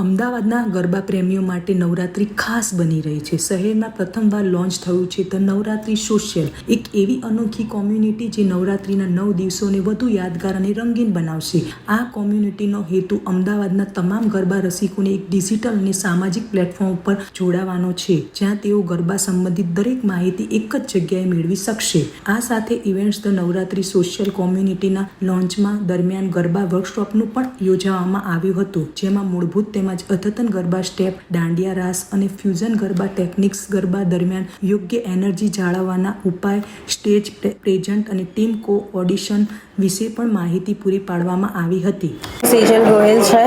અમદાવાદના ગરબા પ્રેમીઓ માટે નવરાત્રી ખાસ બની રહી છે. શહેરમાં પ્રથમવાર લોન્ચ થયું છે ધ નવરાત્રી સોશિયલ, એક એવી અનોખી કોમ્યુનિટી જે નવરાત્રીના નવ દિવસોને વધુ યાદગાર અને રંગીન બનાવશે. આ કોમ્યુનિટીનો હેતુ અમદાવાદના તમામ ગરબા રસિકોને એક ડિજિટલ અને સામાજિક પ્લેટફોર્મ ઉપર જોડાવાનો છે, જ્યાં તેઓ ગરબા સંબંધિત દરેક માહિતી એક જ જગ્યાએ મેળવી શકશે. આ સાથે ઇવેન્ટ્સ ધ નવરાત્રી સોશિયલ કોમ્યુનિટીના લોન્ચમાં દરમિયાન ગરબા વર્કશોપનું પણ યોજવામાં આવ્યું હતું, જેમાં મૂળભૂત તેમજ અદ્યતન ગરબા સ્ટેપ દાંડિયા રાસ અને ફ્યુઝન ગરબા ટેકનિક્સ ગરબા દરમિયાન યોગ્ય એનર્જી જાળવવાના ઉપાય સ્ટેજ પ્રે- પ્રેઝન્ટ અને ટીમ કો ઓડિશન વિશે પણ માહિતી પૂરી પાડવામાં આવી હતી. સેજલ ગોયલ છે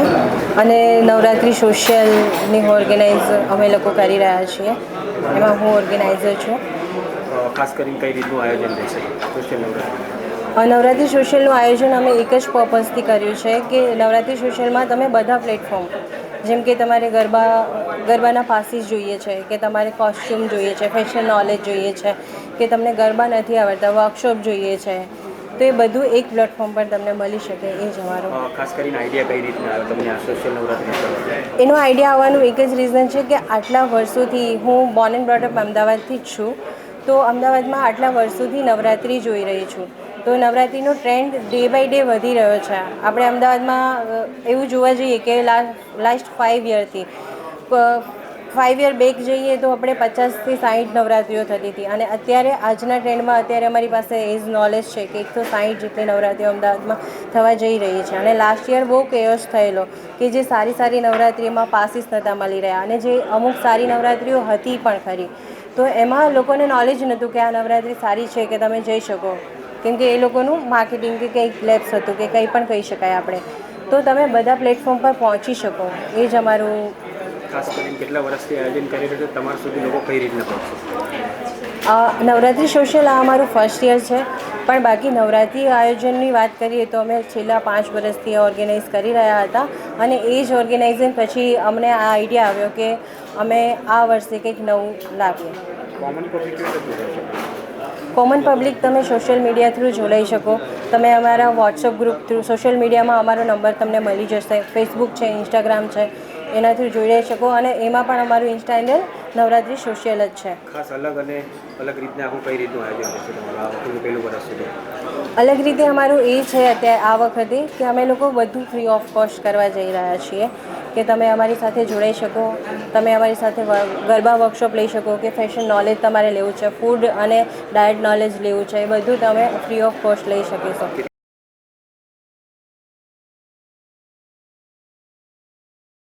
અને નવરાત્રિ સોશિયલની ઓર્ગેનાઇઝ અમે લોકો કરી રહ્યા છીએ. એમાં હું ઓર્ગેનાઇઝર છું. ખાસ કરીને કઈ રીતનું આયોજન રહેશે? સોશિયલ નવરાત્રિ. નવરાત્રિ સોશિયલનું આયોજન અમે એક જ પર્પઝથી કર્યું છે કે નવરાત્રિ સોશિયલમાં તમે બધા પ્લેટફોર્મ જેમ કે તમારે ગરબા ગરબાના પાસીસ જોઈએ છે કે તમારે કોસ્ચ્યુમ જોઈએ છે ફેશન નોલેજ જોઈએ છે કે તમને ગરબા નથી આવડતા વર્કશોપ જોઈએ છે તો એ બધું એક પ્લેટફોર્મ પર તમને મળી શકે એ જ અમારો. ખાસ કરીને આઈડિયા કઈ રીતના તમને આ સોશિયલ નવરાત્રી એનો આઈડિયા આવવાનું એક જ રીઝન છે કે આટલા વર્ષોથી હું બોર્ન એન્ડ બ્રોટઅપ અમદાવાદથી જ છું તો અમદાવાદમાં આટલા વર્ષોથી નવરાત્રી જોઈ રહી છું. તો નવરાત્રિનો ટ્રેન્ડ ડે બાય ડે વધી રહ્યો છે. આપણે અમદાવાદમાં એવું જોવા જઈએ કે લાસ્ટ ફાઇવ યરથી ફાઇવ યર બેક જઈએ તો આપણે પચાસથી સાઠ નવરાત્રિઓ થતી હતી. અને અત્યારે આજના ટ્રેન્ડમાં અત્યારે અમારી પાસે એજ નોલેજ છે કે એકસો સાઠ જેટલી નવરાત્રિઓ અમદાવાદમાં થવા જઈ રહી છે. અને લાસ્ટ યર બહુ કેયસ થયેલો કે જે સારી સારી નવરાત્રિમાં પાસીસ નહોતા મળી રહ્યા અને જે અમુક સારી નવરાત્રિઓ હતી પણ ખરી. તો એમાં લોકોને નોલેજ નહોતું કે આ નવરાત્રિ સારી છે કે તમે જઈ શકો. કેમ કે એ લોકોનું માર્કેટિંગ કે કંઈક લેબ્સ હતું કે કંઈ પણ કહી શકાય આપણે. તો તમે બધા પ્લેટફોર્મ પર પહોંચી શકો. એ જ અમારું ખાસ કરીને કેટલા વર્ષથી આયોજન કરી રહ્યું તમારા સુધી લોકો કઈ રીતના પહોંચશે નવરાત્રિ સોશિયલ આ અમારું ફર્સ્ટ યર છે. પણ બાકી નવરાત્રિ આયોજનની વાત કરીએ તો અમે છેલ્લા પાંચ વર્ષથી ઓર્ગેનાઇઝ કરી રહ્યા હતા. અને એ જ ઓર્ગેનાઇઝિંગ પછી અમને આ આઈડિયા આવ્યો કે અમે આ વર્ષે કંઈક નવું લાવીએ. કોમન પબ્લિક કેવી રીતે જોડાશે કોમન પબ્લિક તમે સોશિયલ મીડિયા થ્રુ જોડાઈ શકો. તમે અમારા વોટ્સઅપ ગ્રુપ થ્રુ સોશિયલ મીડિયામાં અમારો નંબર તમને મળી જશે. ફેસબુક છે ઇન્સ્ટાગ્રામ છે એના થ્રુ જોડાઈ શકો અને એમાં પણ અમારું ઇન્સ્ટા હેન્ડલ નવરાત્રિ સોશિયલ જ છે. ખાસ અલગ અને અલગ રીતના આખું કઈ રીતનું આયોજન છે વર્ષ છે અલગ રીતે અમારું એ છે અત્યારે આ વખતે કે અમે લોકો બધું ફ્રી ઓફ કોસ્ટ કરવા જઈ રહ્યા છીએ. કે તમે અમારી સાથે જોડાઈ શકો, તમે અમારી સાથે ગરબા વર્કશોપ લઈ શકો કે ફેશન નોલેજ તમારે લેવું છે ફૂડ અને ડાયટ નોલેજ લેવું છે, એ બધું તમે ફ્રી ઓફ કોસ્ટ લઈ શકીશો